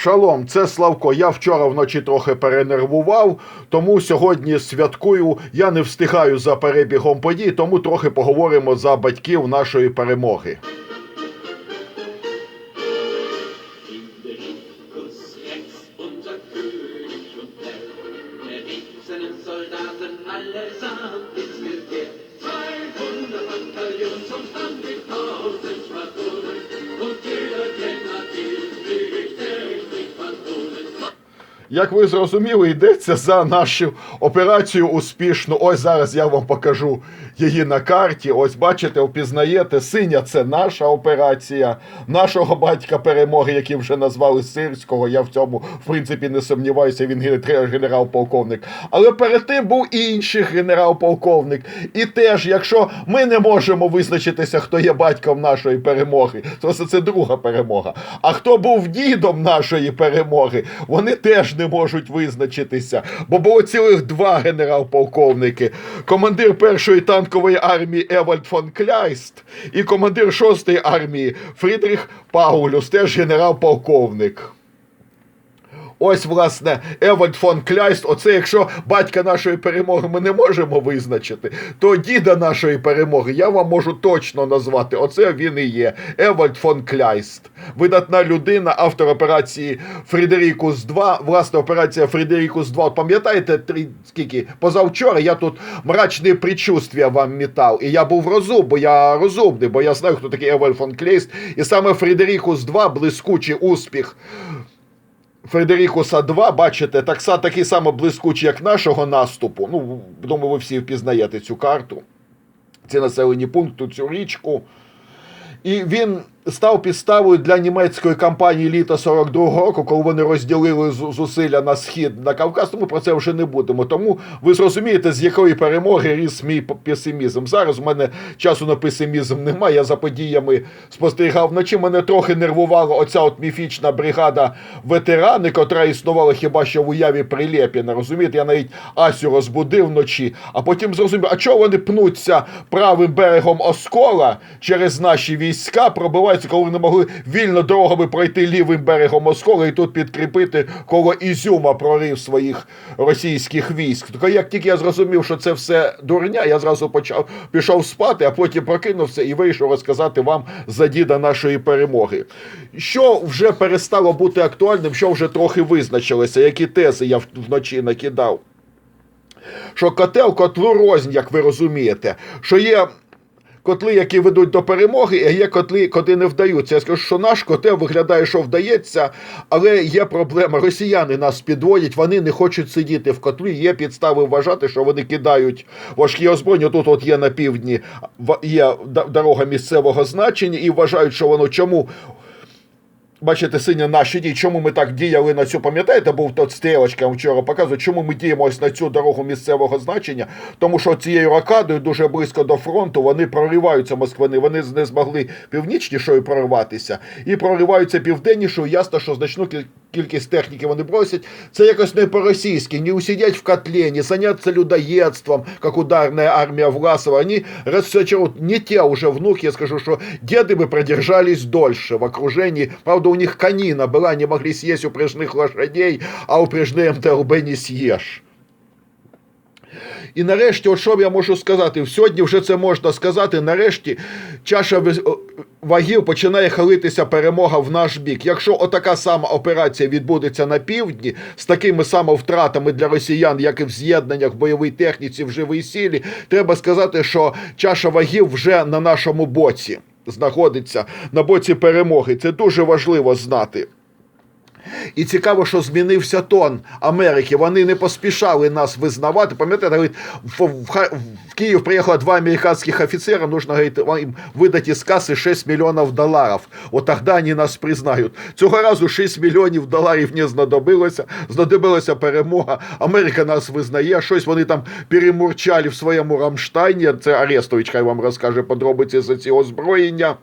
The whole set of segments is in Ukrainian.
Шалом, це Славко. Я вчора вночі трохи перенервував, тому сьогодні святкую. Я не встигаю за перебігом подій, тому трохи поговоримо за батьків нашої перемоги. Rex, unser Як ви зрозуміли, йдеться за нашу операцію успішну. Ось зараз я вам покажу її на карті. Ось бачите, впізнаєте, синя це наша операція, нашого батька перемоги, який вже назвали Сирського. Я в цьому, в принципі, не сумніваюся, він генерал-полковник. Але перед тим був інший генерал-полковник. І теж, якщо ми не можемо визначитися, хто є батьком нашої перемоги, то це, друга перемога. А хто був дідом нашої перемоги, вони теж не можуть визначитися. Бо було цілих два генерал-полковники: командир першої танкової армії Евальд фон Кляйст і командир шостої армії Фрідріх Паулюс, теж генерал-полковник. Ось, власне, Евальд фон Кляйст, оце якщо батька нашої перемоги ми не можемо визначити, то діда нашої перемоги я вам можу точно назвати. Оце він і є. Евальд фон Кляйст. Видатна людина, автор операції Фредерікус 2. Власне, операція Фредерікус 2. От Пам'ятаєте, три, скільки? Позавчора я тут мрачні предчувствия вам мітав. І я був розум, бо я розумний, бо я знаю, хто такий Евальд фон Кляйст. І саме Фредерікус 2, блискучий успіх. Федерікуса 2, бачите, такса такий само блискучий, як нашого наступу. Ну, думаю, ви всі впізнаєте цю карту. Ці населені пункти, цю річку. І він став підставою для німецької кампанії літа 42-го року, коли вони розділили зусилля на схід на Кавказ. Тому про це вже не будемо. Тому ви зрозумієте, з якої перемоги ріс мій песимізм. Зараз в мене часу на песимізм немає. Я за подіями спостерігав вночі. Мене трохи нервувала оця от міфічна бригада ветерани, котра існувала хіба що в уяві Прилєпіна. Розумієте, я навіть Асю розбудив вночі, а потім зрозумів, а чого вони пнуться правим берегом Оскола через наші війська, пробиваються, коли вони могли вільно дорогами пройти лівим берегом Оскола і тут підкріпити коло Ізюма прорив своїх російських військ. Тільки як тільки я зрозумів, що це все дурня, я зразу почав пішов спати, а потім прокинувся і вийшов розказати вам за діда нашої перемоги. Що вже перестало бути актуальним, що вже трохи визначилося, які тези я вночі накидав що котел котлу рознь, як ви розумієте, що є. Котли, які ведуть до перемоги, а є котли, куди не вдаються. Я скажу, що наш котел виглядає, що вдається, але є проблема. Росіяни нас підводять, вони не хочуть сидіти в котлі. Є підстави вважати, що вони кидають важкі озброєння. Тут от є на півдні є дорога місцевого значення, і вважають, що воно чому Бачите, синя наші дії, чому ми так діяли на цю, пам'ятаєте, був тут стрілочка вчора показую, чому ми діємо ось на цю дорогу місцевого значення, тому що цією рокадою дуже близько до фронту вони прориваються москвини, вони не змогли північнішою прориватися і прориваються південнішою, ясно, що значну кількість техніки вони бросять. Це якось не по-російськи, не усидять в котле, не заняться людоедством, как ударная армия Власова. Они рассечерут не те уже внуки, я скажу, что деды бы продержались дольше в окружении. Правда, у них конина была, не могли съесть упряжных лошадей, а упряжные МТЛБ не съешь. І нарешті, от що я можу сказати? Сьогодні вже це можна сказати. Нарешті чаша вис- о, вагів починає хилитися перемога в наш бік. Якщо отака сама операція відбудеться на півдні з такими само втратами для росіян, як і в з'єднаннях в бойовій техніці в живій силі, треба сказати, що чаша вагів вже на нашому боці знаходиться на боці перемоги. Це дуже важливо знати. І цікаво, що змінився тон Америки. Вони не поспішали нас визнавати. Пам'ятаєте, говорить, в, в, в Київ приїхало два американських офіцера, нужно им видати з каси 6 мільйонів доларів. От тоді вони нас признають. Цього разу 6 мільйонів доларів не знадобилося. Знадобилася перемога. Америка нас визнає. Щось вони там перемурчали в своєму Рамштайні. Це Арестович, хай вам розкаже подробиці за ці озброєння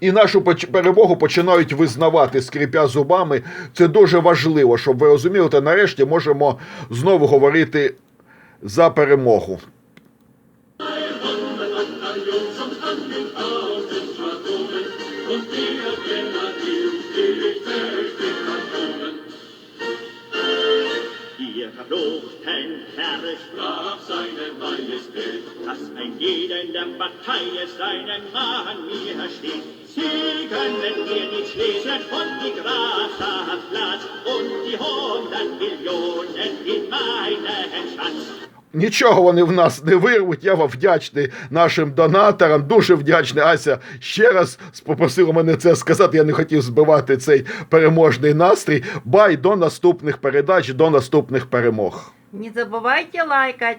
і нашу перемогу починають визнавати, скріпя зубами. Це дуже важливо, щоб ви розуміли. Та нарешті можемо знову говорити за перемогу. Herr sprach seine Majestät. 1000 Schwadronen und jeder in der Partei seinen Mann mir steht. Sie können mir nichts lesen von die Grafschaftplatz und die hundert Millionen in meinen Schatz. Нічого вони в нас не вирвуть. Я вам вдячний нашим донаторам. Дуже вдячний. Ася ще раз попросила мене це сказати. Я не хотів збивати цей переможний настрій. Бай до наступних передач, до наступних перемог. Не забывайте лайкать.